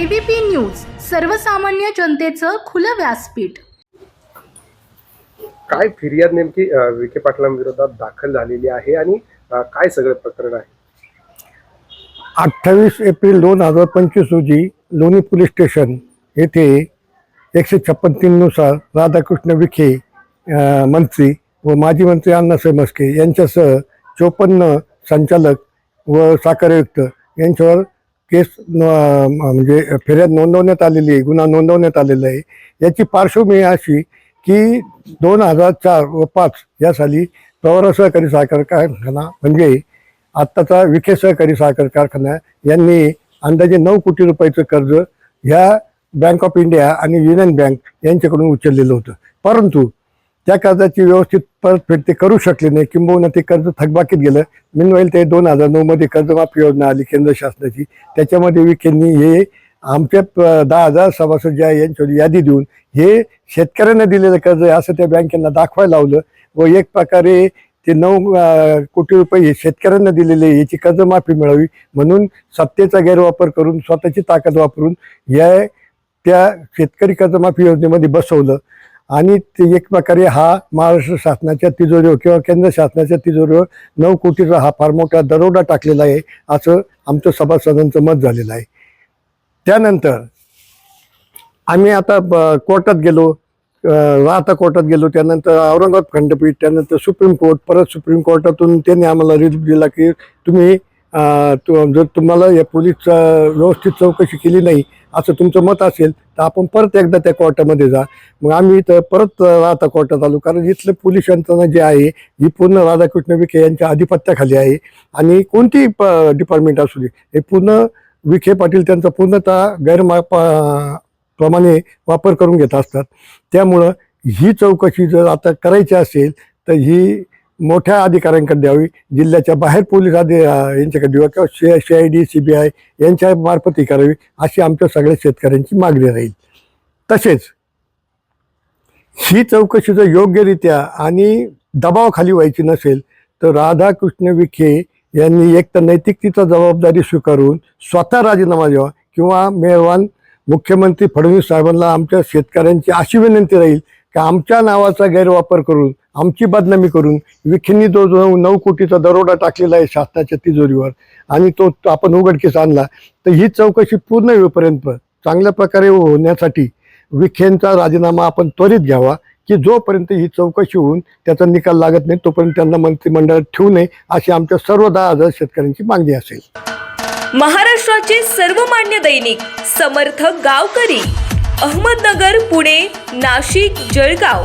ABP news सर्वसामान्य जनतेचं खुलं व्यासपीठ. काय फिर्याद नेमकी अ, विखे पाटलांविरोधात दाखल झालेली आहे आणि अ, काय सगळं प्रकरण आहे? अठ्ठावीस एप्रिल दोन हजार पंचवीस रोजी लोणी पोलीस स्टेशन येथे एकशे छप्पन तीननुसार राधाकृष्ण विखे अ, मंत्री व माजी मंत्री अण्णासाहेब मस्के यांच्यासह चोपन्न संचालक व साखर आयुक्त यांच्यावर केस म्हणजे फिर्याद नोंदवण्यात आलेली आहे गुन्हा नोंदवण्यात आलेला आहे. याची पार्श्वभूमी अशी की दोन हजार चार व पाच या साली प्रवरा सहकारी साखर कारखाना म्हणजे आत्ताचा विखे सहकारी साखर कारखाना यांनी अंदाजे नऊ कोटी रुपयाचं कर्ज ह्या बँक ऑफ इंडिया आणि युनियन बँक यांच्याकडून उचललेलं होतं. परंतु त्या कर्जाची व्यवस्थित परतफेड ते करू शकले नाही. किंबहुना ते कर्ज थकबाकीत गेलं. मिनवाईल ते दोन हजार नऊमध्ये कर्जमाफी योजना आली केंद्र शासनाची. त्याच्यामध्ये विखेंनी हे आमच्या दहा हजार सभासद ज्या यांच्यावर यादी देऊन हे शेतकऱ्यांना दिलेलं कर्ज आहे असं त्या बँकेला दाखवायला लावलं. व एक प्रकारे ते नऊ कोटी रुपये हे शेतकऱ्यांना दिलेले आहे, याची कर्जमाफी मिळावी म्हणून सत्तेचा गैरवापर करून स्वतःची ताकद वापरून या त्या शेतकरी कर्जमाफी योजनेमध्ये बसवलं. आणि ते एक प्रकारे हा महाराष्ट्र शासनाच्या तिजोरीवर किंवा केंद्र शासनाच्या तिजोरीवर नऊ कोटीचा हा फार मोठा दरोडा टाकलेला आहे असं आमचं सभासदांचं मत झालेलं आहे. त्यानंतर आम्ही आता कोर्टात गेलो राहता कोर्टात गेलो त्यानंतर औरंगाबाद खंडपीठ त्यानंतर सुप्रीम कोर्ट परत सुप्रीम कोर्टातून त्यांनी आम्हाला रिलीफ दिला की तुम्ही जर तुम्हाला या पोलीस व्यवस्थित चौकशी केली नाही असं तुमचं मत असेल तर आपण परत एकदा त्या कोर्टामध्ये जा. मग आम्ही इथं परत आता राहता कोर्टात आलो. कारण इथलं पोलीस यंत्रणा जे आहे ही पूर्ण राधाकृष्ण विखे यांच्या आधिपत्याखाली आहे. आणि कोणतीही प डिपार्टमेंट असू दे हे पूर्ण विखे पाटील त्यांचा पूर्णतः गैरमा प- प्रमाणे वापर करून घेत असतात. त्यामुळं ही चौकशी जर आता करायची असेल तर ही मोठ्या अधिकाऱ्यांकडे द्यावी जिल्ह्याच्या बाहेर पोलीस अधि यांच्याकडे द्यावी किंवा C C I D C B I यांच्या मार्फत ही करावी अशी आमच्या सगळ्या शेतकऱ्यांची मागणी राहील. तसेच ही चौकशी जर योग्यरित्या आणि दबावाखाली व्हायची नसेल तर राधाकृष्ण विखे यांनी एक तर नैतिकतेचा जबाबदारी स्वीकारून स्वतः राजीनामा द्यावा किंवा मेहरवान मुख्यमंत्री फडणवीस साहेबांना आमच्या शेतकऱ्यांची अशी विनंती राहील की आमच्या नावाचा गैरवापर करून आमची बदनामी करून विखेंनी जो जो नऊ कोटीचा दरोडा टाकलेला आहे शासनाच्या तिजोरीवर आणि तो तो आपण उघडकीस आणला तर ही चौकशी पूर्ण होईपर्यंत चांगल्या प्रकारे होण्यासाठी विखेंचा राजीनामा आपण त्वरित घ्यावा की जोपर्यंत ही चौकशी होऊन त्याचा निकाल लागत नाही तोपर्यंत त्यांना मंत्रिमंडळात ठेवू नये अशी आमच्या सर्व दहा हजार शेतकऱ्यांची मागणी असेल. महाराष्ट्राचे सर्वमान्य दैनिक समर्थ गावकरी अहमदनगर पुणे नाशिक जळगाव.